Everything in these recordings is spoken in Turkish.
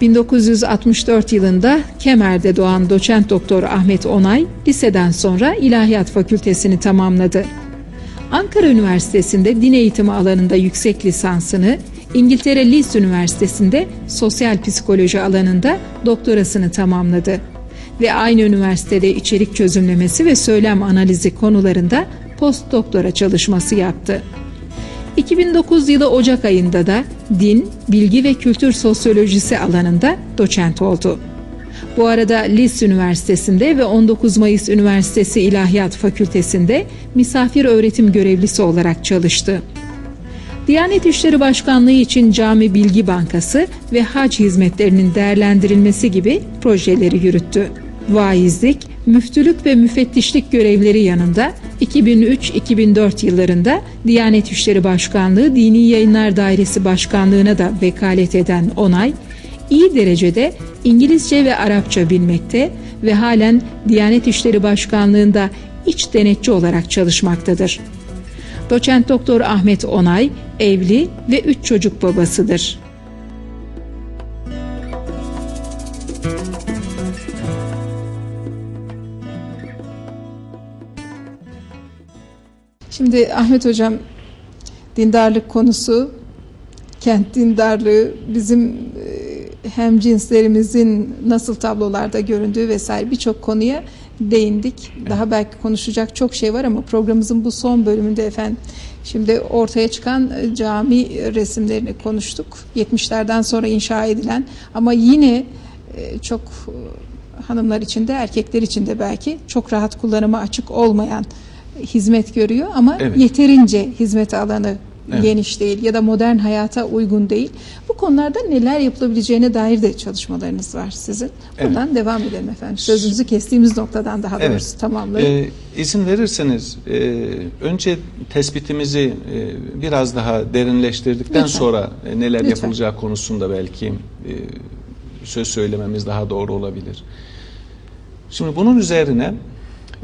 1964 yılında Kemer'de doğan doçent doktor Ahmet Onay liseden sonra İlahiyat Fakültesini tamamladı. Ankara Üniversitesi'nde din eğitimi alanında yüksek lisansını, İngiltere Leeds Üniversitesi'nde sosyal psikoloji alanında doktorasını tamamladı ve aynı üniversitede içerik çözümlemesi ve söylem analizi konularında post doktora çalışması yaptı. 2009 yılı Ocak ayında da din, bilgi ve kültür sosyolojisi alanında doçent oldu. Bu arada Leeds Üniversitesi'nde ve 19 Mayıs Üniversitesi İlahiyat Fakültesi'nde misafir öğretim görevlisi olarak çalıştı. Diyanet İşleri Başkanlığı için Cami Bilgi Bankası ve hac hizmetlerinin değerlendirilmesi gibi projeleri yürüttü. Vaizlik, müftülük ve müfettişlik görevleri yanında 2003-2004 yıllarında Diyanet İşleri Başkanlığı Dini Yayınlar Dairesi Başkanlığı'na da vekalet eden Onay, iyi derecede İngilizce ve Arapça bilmekte ve halen Diyanet İşleri Başkanlığı'nda iç denetçi olarak çalışmaktadır. Doçent Doktor Ahmet Onay evli ve üç çocuk babasıdır. Şimdi Ahmet Hocam dindarlık konusu, kent dindarlığı bizim e, hem cinslerimizin nasıl tablolarda göründüğü vesaire birçok konuya değindik. Daha belki konuşacak çok şey var ama programımızın bu son bölümünde efendim şimdi ortaya çıkan e, cami resimlerini konuştuk. 70'lerden sonra inşa edilen ama yine e, çok hanımlar için de erkekler için de belki çok rahat kullanıma açık olmayan hizmet görüyor ama Evet. yeterince hizmet alanı Evet. geniş değil ya da modern hayata uygun değil. Bu konularda neler yapılabileceğine dair de çalışmalarınız var sizin. Buradan devam edelim efendim. Sözünüzü kestiğimiz noktadan daha Evet. doğrusu tamamlayın. Ee, izin verirseniz e, önce tespitimizi e, biraz daha derinleştirdikten Lütfen. sonra e, neler Lütfen. yapılacağı konusunda belki e, söz söylememiz daha doğru olabilir. Şimdi bunun üzerine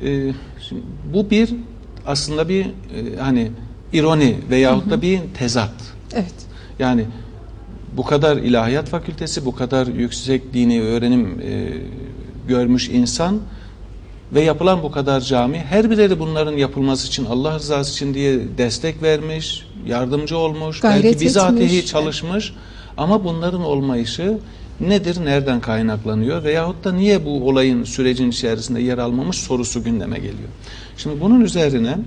e, şimdi bu bir aslında bir e, hani ironi veyahut da bir tezat. evet. Yani bu kadar ilahiyat fakültesi, bu kadar yüksek dini öğrenim e, görmüş insan ve yapılan bu kadar cami her biri bunların yapılması için Allah rızası için diye destek vermiş, yardımcı olmuş, Gayret belki bizatihi etmiş. çalışmış ama bunların olmayışı nedir, nereden kaynaklanıyor veyahut da niye bu olayın sürecin içerisinde yer almamış sorusu gündeme geliyor. Şimdi bunun üzerine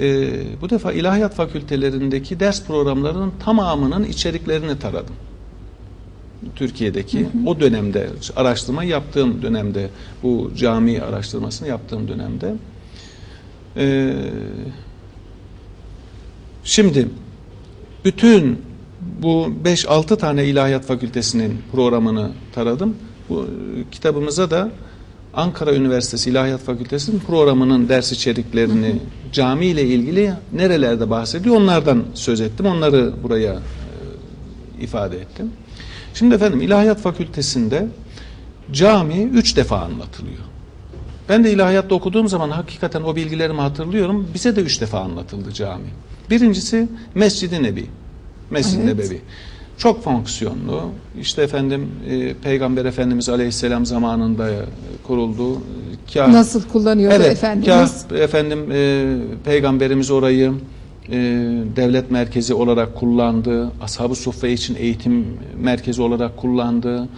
e, bu defa ilahiyat fakültelerindeki ders programlarının tamamının içeriklerini taradım. Türkiye'deki o dönemde araştırma yaptığım dönemde bu cami araştırmasını yaptığım dönemde e, şimdi bütün bu 5-6 tane ilahiyat fakültesinin programını taradım. Bu e, kitabımıza da Ankara Üniversitesi İlahiyat Fakültesi'nin programının ders içeriklerini cami ile ilgili nerelerde bahsediyor onlardan söz ettim. Onları buraya e, ifade ettim. Şimdi efendim İlahiyat Fakültesi'nde cami üç defa anlatılıyor. Ben de ilahiyatta okuduğum zaman hakikaten o bilgilerimi hatırlıyorum. Bize de üç defa anlatıldı cami. Birincisi Mescid-i Nebi. Mescid-i Evet. Nebevi. Çok fonksiyonlu. İşte efendim e, Peygamber Efendimiz Aleyhisselam zamanında e, kuruldu. Kah, Nasıl kullanıyordu evet, Efendimiz? kah efendim e, Peygamberimiz orayı e, devlet merkezi olarak kullandı. Ashab-ı Suffe için eğitim merkezi olarak kullandı.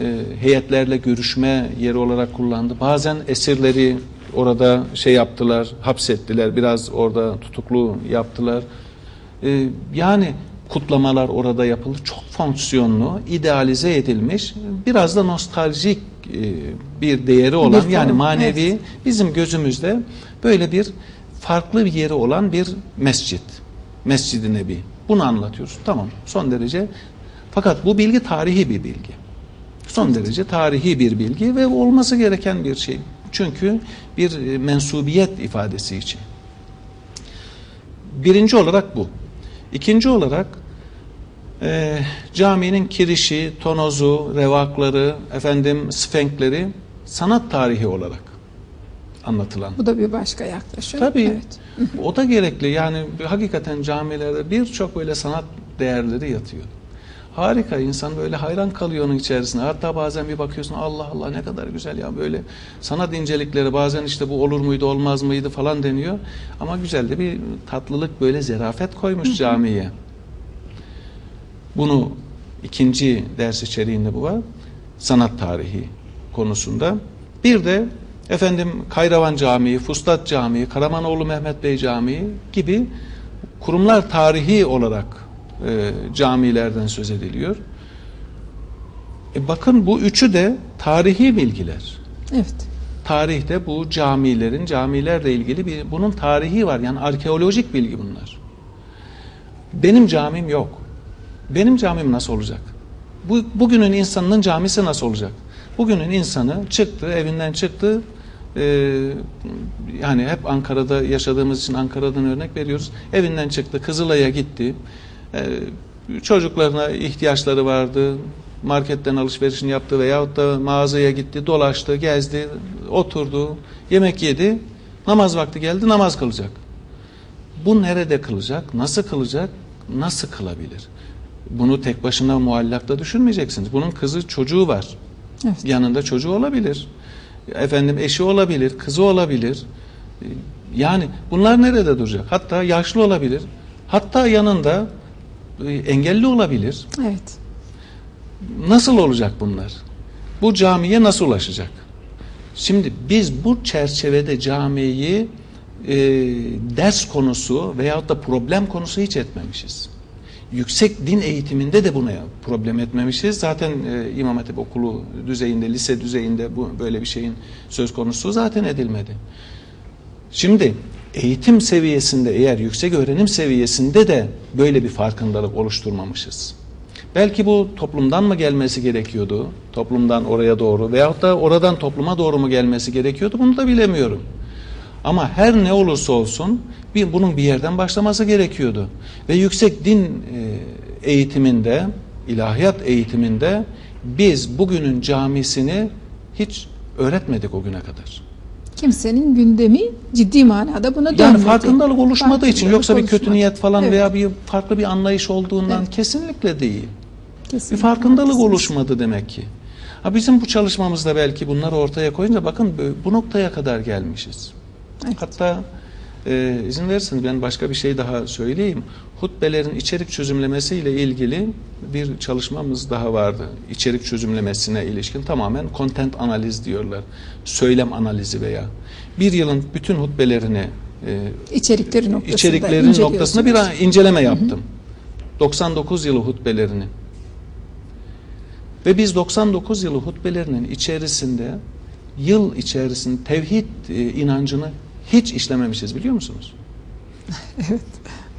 E, heyetlerle görüşme yeri olarak kullandı. Bazen esirleri orada şey yaptılar, hapsettiler. Biraz orada tutuklu yaptılar. E, yani kutlamalar orada yapıldı. Çok fonksiyonlu, idealize edilmiş, biraz da nostaljik e, bir değeri olan form, yani manevi evet. bizim gözümüzde böyle bir farklı bir yeri olan bir mescit. Mescid-i Nebi. Bunu anlatıyoruz. Tamam. Son derece fakat bu bilgi tarihi bir bilgi. Son derece tarihi bir bilgi ve olması gereken bir şey. Çünkü bir e, mensubiyet ifadesi için. Birinci olarak bu. İkinci olarak e, caminin kirişi, tonozu, revakları, efendim sfenkleri sanat tarihi olarak anlatılan. Bu da bir başka yaklaşım. Tabii. Evet. O da gerekli. Yani hakikaten camilerde birçok böyle sanat değerleri yatıyor. Harika insan böyle hayran kalıyor onun içerisinde. Hatta bazen bir bakıyorsun Allah Allah ne kadar güzel ya böyle sanat incelikleri bazen işte bu olur muydu olmaz mıydı falan deniyor. Ama güzel de bir tatlılık böyle zerafet koymuş camiye. Bunu ikinci ders içeriğinde bu var. Sanat tarihi konusunda. Bir de efendim Kayravan Camii, Fustat Camii, Karamanoğlu Mehmet Bey Camii gibi kurumlar tarihi olarak e, camilerden söz ediliyor. E bakın bu üçü de tarihi bilgiler. Evet. Tarihte bu camilerin, camilerle ilgili bir bunun tarihi var. Yani arkeolojik bilgi bunlar. Benim camim yok. Benim camim nasıl olacak? Bu, bugünün insanının camisi nasıl olacak? Bugünün insanı çıktı, evinden çıktı. e, yani hep Ankara'da yaşadığımız için Ankara'dan örnek veriyoruz. Evinden çıktı, Kızılay'a gitti. E, çocuklarına ihtiyaçları vardı. Marketten alışverişini yaptı veyahut da mağazaya gitti, dolaştı, gezdi, oturdu, yemek yedi. Namaz vakti geldi, namaz kılacak. Bu nerede kılacak? Nasıl kılacak? Nasıl kılabilir? Bunu tek başına muallakta düşünmeyeceksiniz. Bunun kızı çocuğu var. Evet. Yanında çocuğu olabilir. Efendim eşi olabilir, kızı olabilir. Yani bunlar nerede duracak? Hatta yaşlı olabilir. Hatta yanında engelli olabilir. Evet. Nasıl olacak bunlar? Bu camiye nasıl ulaşacak? Şimdi biz bu çerçevede camiyi e, ders konusu veyahut da problem konusu hiç etmemişiz. Yüksek din eğitiminde de buna problem etmemişiz. Zaten e, İmam Hatip okulu düzeyinde, lise düzeyinde bu böyle bir şeyin söz konusu zaten edilmedi. Şimdi eğitim seviyesinde eğer yüksek öğrenim seviyesinde de böyle bir farkındalık oluşturmamışız. Belki bu toplumdan mı gelmesi gerekiyordu? Toplumdan oraya doğru veyahut da oradan topluma doğru mu gelmesi gerekiyordu? Bunu da bilemiyorum. Ama her ne olursa olsun bir, bunun bir yerden başlaması gerekiyordu. Ve yüksek din e, eğitiminde, ilahiyat eğitiminde biz bugünün camisini hiç öğretmedik o güne kadar. Kimsenin gündemi ciddi manada buna dönmedi. Yani farkındalık oluşmadığı için Farkındalık yoksa bir kötü niyet falan Evet. veya bir farklı bir anlayış olduğundan Evet. kesinlikle değil. Kesinlikle Bir farkındalık haklısınız. oluşmadı demek ki. Ha bizim bu çalışmamızda belki bunları ortaya koyunca bakın bu- bu noktaya kadar gelmişiz. Evet. Hatta e, izin verirseniz ben başka bir şey daha söyleyeyim. Hutbelerin içerik çözümlemesiyle ilgili bir çalışmamız daha vardı. İçerik çözümlemesine ilişkin tamamen content analiz diyorlar. Söylem analizi veya bir yılın bütün hutbelerini e, İçerikleri noktasında içeriklerin noktasında bir inceleme yaptım. 99 yılı hutbelerini. Ve biz 99 yılı hutbelerinin içerisinde yıl içerisinde tevhid e, inancını hiç işlememişiz biliyor musunuz? Evet.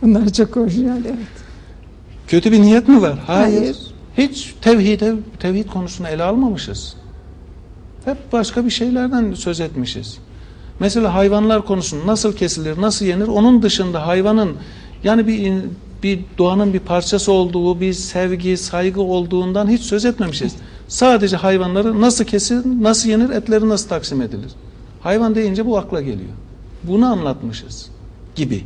Bunlar çok orijinal evet. Kötü bir niyet mi var? Hayır. Hayır. Hiç tevhide, tevhid konusunu ele almamışız. Hep başka bir şeylerden söz etmişiz. Mesela hayvanlar konusunu nasıl kesilir, nasıl yenir? Onun dışında hayvanın yani bir bir doğanın bir parçası olduğu, bir sevgi, saygı olduğundan hiç söz etmemişiz. Sadece hayvanları nasıl kesilir, nasıl yenir, etleri nasıl taksim edilir? Hayvan deyince bu akla geliyor. Bunu anlatmışız gibi.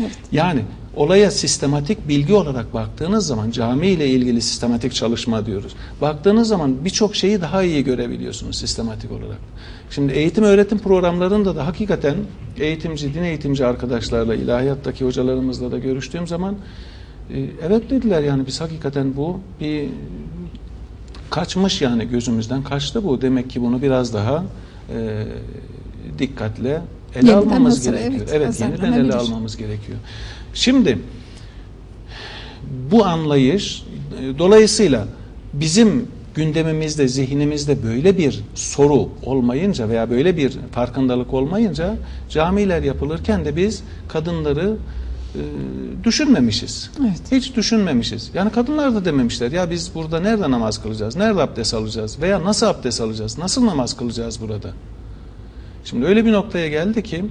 Evet. Yani olaya sistematik bilgi olarak baktığınız zaman cami ile ilgili sistematik çalışma diyoruz. Baktığınız zaman birçok şeyi daha iyi görebiliyorsunuz sistematik olarak. Şimdi eğitim öğretim programlarında da hakikaten eğitimci, din eğitimci arkadaşlarla, ilahiyattaki hocalarımızla da görüştüğüm zaman e, evet dediler yani biz hakikaten bu bir kaçmış yani gözümüzden kaçtı bu. Demek ki bunu biraz daha e, dikkatle ele Yeniden almamız hazır, gerekiyor. evet, Evet, yeniden ele hazırlanabilir. almamız gerekiyor. Şimdi bu anlayış dolayısıyla bizim gündemimizde, zihnimizde böyle bir soru olmayınca veya böyle bir farkındalık olmayınca camiler yapılırken de biz kadınları e, düşünmemişiz. Evet. Hiç düşünmemişiz. Yani kadınlar da dememişler ya biz burada nerede namaz kılacağız, nerede abdest alacağız veya nasıl abdest alacağız, nasıl namaz kılacağız burada? Şimdi öyle bir noktaya geldi ki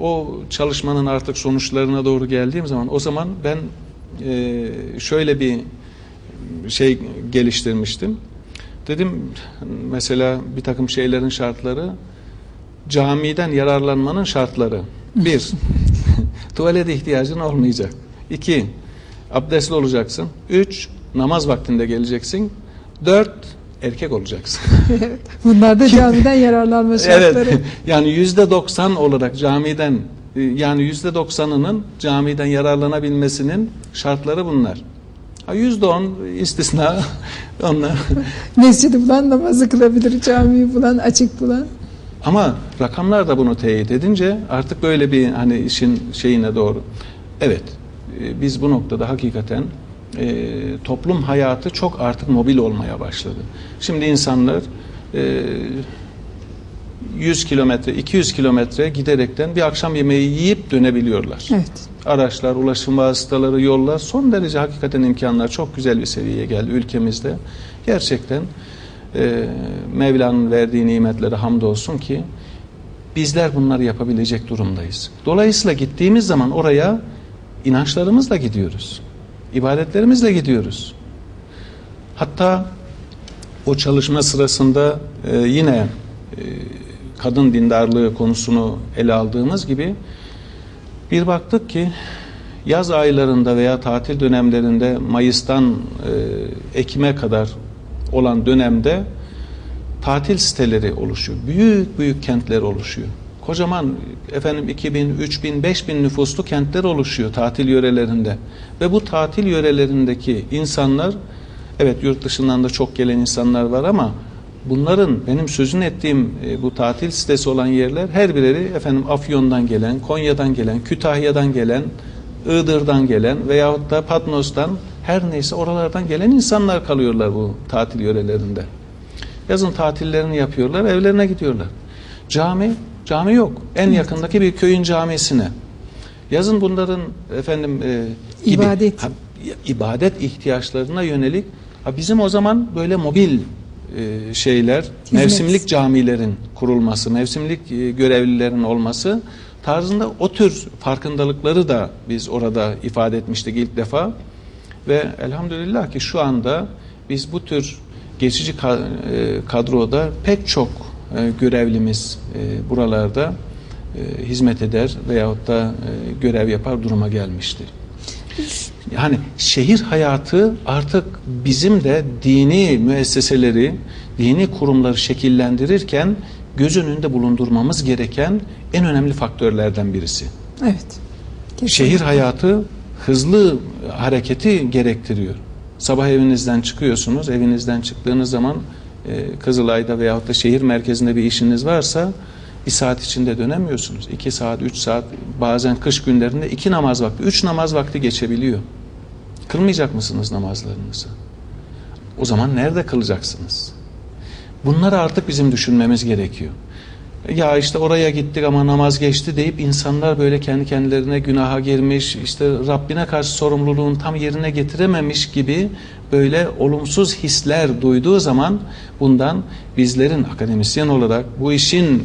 o çalışmanın artık sonuçlarına doğru geldiğim zaman o zaman ben e, şöyle bir şey geliştirmiştim. Dedim mesela bir takım şeylerin şartları camiden yararlanmanın şartları. Bir, tuvalete ihtiyacın olmayacak. İki, abdestli olacaksın. Üç, namaz vaktinde geleceksin. Dört erkek olacaksın. Evet. Bunlar da camiden yararlanma şartları. evet. Yani yüzde doksan olarak camiden e, yani yüzde doksanının camiden yararlanabilmesinin şartları bunlar. Yüzde on istisna onlar. Mescidi bulan namazı kılabilir, camiyi bulan, açık bulan. Ama rakamlar da bunu teyit edince artık böyle bir hani işin şeyine doğru. Evet, e, biz bu noktada hakikaten e, toplum hayatı çok artık mobil olmaya başladı. Şimdi insanlar e, 100 kilometre, 200 kilometre giderekten bir akşam yemeği yiyip dönebiliyorlar. Evet. Araçlar, ulaşım vasıtaları, yollar son derece hakikaten imkanlar çok güzel bir seviyeye geldi ülkemizde. Gerçekten e, Mevla'nın verdiği nimetlere hamdolsun ki bizler bunları yapabilecek durumdayız. Dolayısıyla gittiğimiz zaman oraya inançlarımızla gidiyoruz. İbadetlerimizle gidiyoruz. Hatta o çalışma sırasında e, yine e, kadın dindarlığı konusunu ele aldığımız gibi bir baktık ki yaz aylarında veya tatil dönemlerinde Mayıs'tan e, Ekim'e kadar olan dönemde tatil siteleri oluşuyor. Büyük büyük kentler oluşuyor. Kocaman efendim 2000, 3000, 5000 nüfuslu kentler oluşuyor tatil yörelerinde. Ve bu tatil yörelerindeki insanlar evet yurt dışından da çok gelen insanlar var ama bunların benim sözünü ettiğim e, bu tatil sitesi olan yerler her birleri efendim Afyon'dan gelen, Konya'dan gelen, Kütahya'dan gelen, Iğdır'dan gelen veyahut da Patmos'tan her neyse oralardan gelen insanlar kalıyorlar bu tatil yörelerinde. Yazın tatillerini yapıyorlar, evlerine gidiyorlar. Cami, cami yok. En yakındaki bir köyün camisine. Yazın bunların efendim e, gibi, İbadet. ha, ibadet ihtiyaçlarına yönelik ha, bizim o zaman böyle mobil e, şeyler, mevsimlik camilerin kurulması, mevsimlik e, görevlilerin olması tarzında o tür farkındalıkları da biz orada ifade etmiştik ilk defa. Ve elhamdülillah ki şu anda biz bu tür geçici e, kadroda pek çok görevlimiz e, buralarda e, hizmet eder veyahut da e, görev yapar duruma gelmiştir. Yani şehir hayatı artık bizim de dini müesseseleri, dini kurumları şekillendirirken göz önünde bulundurmamız gereken en önemli faktörlerden birisi. Evet. Kesinlikle. Şehir hayatı hızlı hareketi gerektiriyor. Sabah evinizden çıkıyorsunuz, evinizden çıktığınız zaman e, Kızılay'da veyahut da şehir merkezinde bir işiniz varsa bir saat içinde dönemiyorsunuz. İki saat, üç saat, bazen kış günlerinde iki namaz vakti, üç namaz vakti geçebiliyor. Kılmayacak mısınız namazlarınızı? O zaman nerede kılacaksınız? Bunları artık bizim düşünmemiz gerekiyor. Ya işte oraya gittik ama namaz geçti deyip insanlar böyle kendi kendilerine günaha girmiş, işte Rabbine karşı sorumluluğunu tam yerine getirememiş gibi böyle olumsuz hisler duyduğu zaman bundan bizlerin akademisyen olarak bu işin e,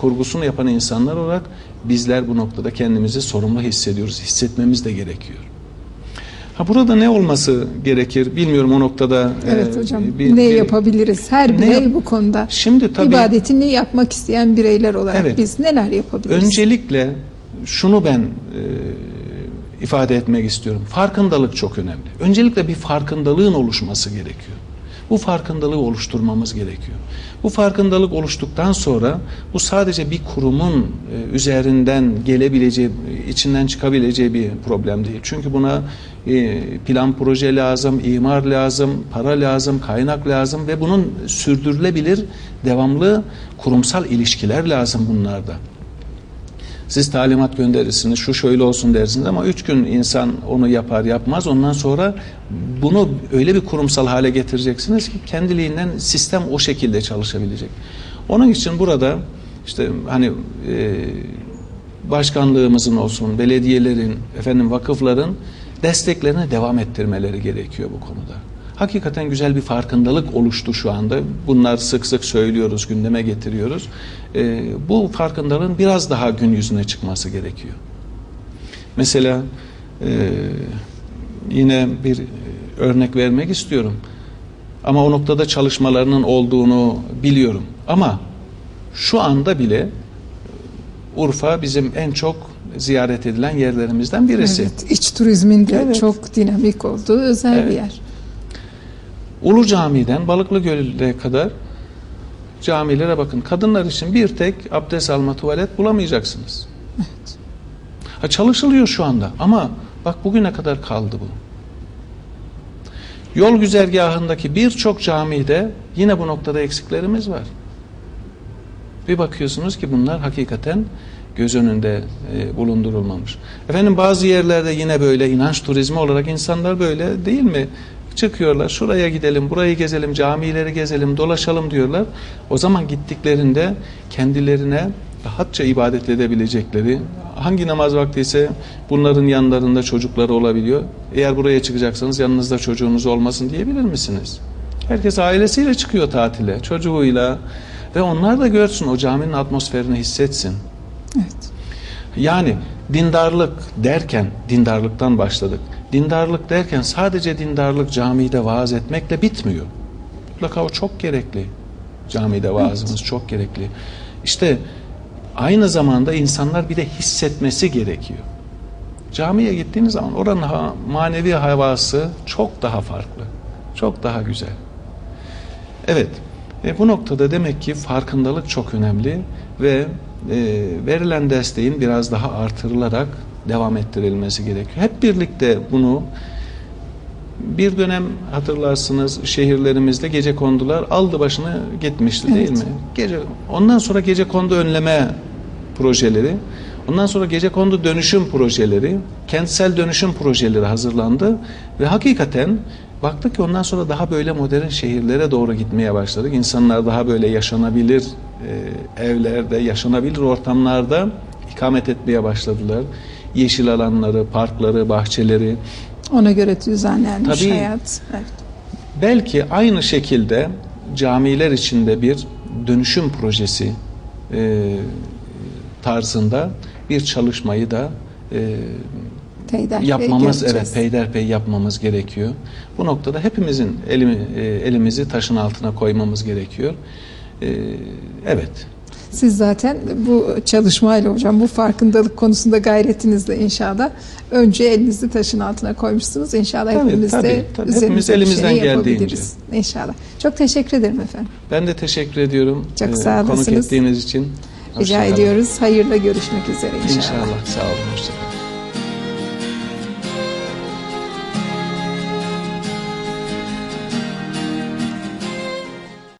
kurgusunu yapan insanlar olarak bizler bu noktada kendimizi sorumlu hissediyoruz, hissetmemiz de gerekiyor. Ha burada ne olması gerekir bilmiyorum o noktada. Evet e, hocam. bir- ne bir- yapabiliriz? Her Ne birey yap- bu konuda. Şimdi tabii İbadetini yapmak isteyen bireyler olarak Evet. biz neler yapabiliriz? Öncelikle şunu ben e, ifade etmek istiyorum. Farkındalık çok önemli. Öncelikle bir farkındalığın oluşması gerekiyor. Bu farkındalığı oluşturmamız gerekiyor. Bu farkındalık oluştuktan sonra bu sadece bir kurumun e, üzerinden gelebileceği, içinden çıkabileceği bir problem değil. Çünkü buna e, plan proje lazım, imar lazım, para lazım, kaynak lazım ve bunun sürdürülebilir, devamlı kurumsal ilişkiler lazım bunlarda. Siz talimat gönderirsiniz, şu şöyle olsun dersiniz ama üç gün insan onu yapar yapmaz. Ondan sonra bunu öyle bir kurumsal hale getireceksiniz ki kendiliğinden sistem o şekilde çalışabilecek. Onun için burada işte hani e, başkanlığımızın olsun, belediyelerin, efendim vakıfların desteklerini devam ettirmeleri gerekiyor bu konuda. Hakikaten güzel bir farkındalık oluştu şu anda. Bunlar sık sık söylüyoruz, gündeme getiriyoruz. Ee, bu farkındalığın biraz daha gün yüzüne çıkması gerekiyor. Mesela e, yine bir örnek vermek istiyorum. Ama o noktada çalışmalarının olduğunu biliyorum. Ama şu anda bile Urfa bizim en çok ziyaret edilen yerlerimizden birisi. Evet, iç turizmin de Evet. çok dinamik olduğu özel Evet. bir yer. Ulu Cami'den Balıklı Gölü'ne kadar camilere bakın. Kadınlar için bir tek abdest alma tuvalet bulamayacaksınız. Ha, çalışılıyor şu anda ama bak bugüne kadar kaldı bu. Yol güzergahındaki birçok camide yine bu noktada eksiklerimiz var. Bir bakıyorsunuz ki bunlar hakikaten göz önünde e, bulundurulmamış. Efendim bazı yerlerde yine böyle inanç turizmi olarak insanlar böyle değil mi? Çıkıyorlar şuraya gidelim, burayı gezelim, camileri gezelim, dolaşalım diyorlar. O zaman gittiklerinde kendilerine rahatça ibadet edebilecekleri, hangi namaz vakti ise bunların yanlarında çocukları olabiliyor. Eğer buraya çıkacaksanız yanınızda çocuğunuz olmasın diyebilir misiniz? Herkes ailesiyle çıkıyor tatile, çocuğuyla ve onlar da görsün o caminin atmosferini hissetsin. Evet. Yani dindarlık derken dindarlıktan başladık. Dindarlık derken sadece dindarlık camide vaaz etmekle bitmiyor. Mutlaka o çok gerekli. Camide vaazımız çok gerekli. İşte aynı zamanda insanlar bir de hissetmesi gerekiyor. Camiye gittiğiniz zaman oranın ha- manevi havası çok daha farklı. Çok daha güzel. Evet. E, bu noktada demek ki farkındalık çok önemli ve e, verilen desteğin biraz daha artırılarak devam ettirilmesi gerekiyor. Hep birlikte bunu bir dönem hatırlarsınız şehirlerimizde gece kondular aldı başını gitmişti değil Evet. mi? Gece ondan sonra gece kondu önleme projeleri, ondan sonra gece kondu dönüşüm projeleri, kentsel dönüşüm projeleri hazırlandı ve hakikaten baktık ki ondan sonra daha böyle modern şehirlere doğru gitmeye başladık. İnsanlar daha böyle yaşanabilir e, evlerde, yaşanabilir ortamlarda ikamet etmeye başladılar. Yeşil alanları, parkları, bahçeleri, Ona göre düzenlenmiş Tabii. hayat. Evet. Belki aynı şekilde camiler içinde bir dönüşüm projesi e, tarzında bir çalışmayı da e, Peyderpey yapmamız evet peyderpey yapmamız gerekiyor. Bu noktada hepimizin elimi, e, elimizi taşın altına koymamız gerekiyor. E, evet. Siz zaten bu çalışmayla hocam bu farkındalık konusunda gayretinizle inşallah önce elinizi taşın altına koymuşsunuz. İnşallah Tabii, hepimiz de tabii, tabii. üzerimize Hepimiz bir elimizden şey geldiğince. İnşallah. Çok teşekkür ederim efendim. Ben de teşekkür ediyorum. Çok e, sağ Konuk olasınız. ettiğiniz için. Rica ediyoruz. Hayırla görüşmek üzere inşallah. İnşallah. Sağ olun. Hoşça kalın.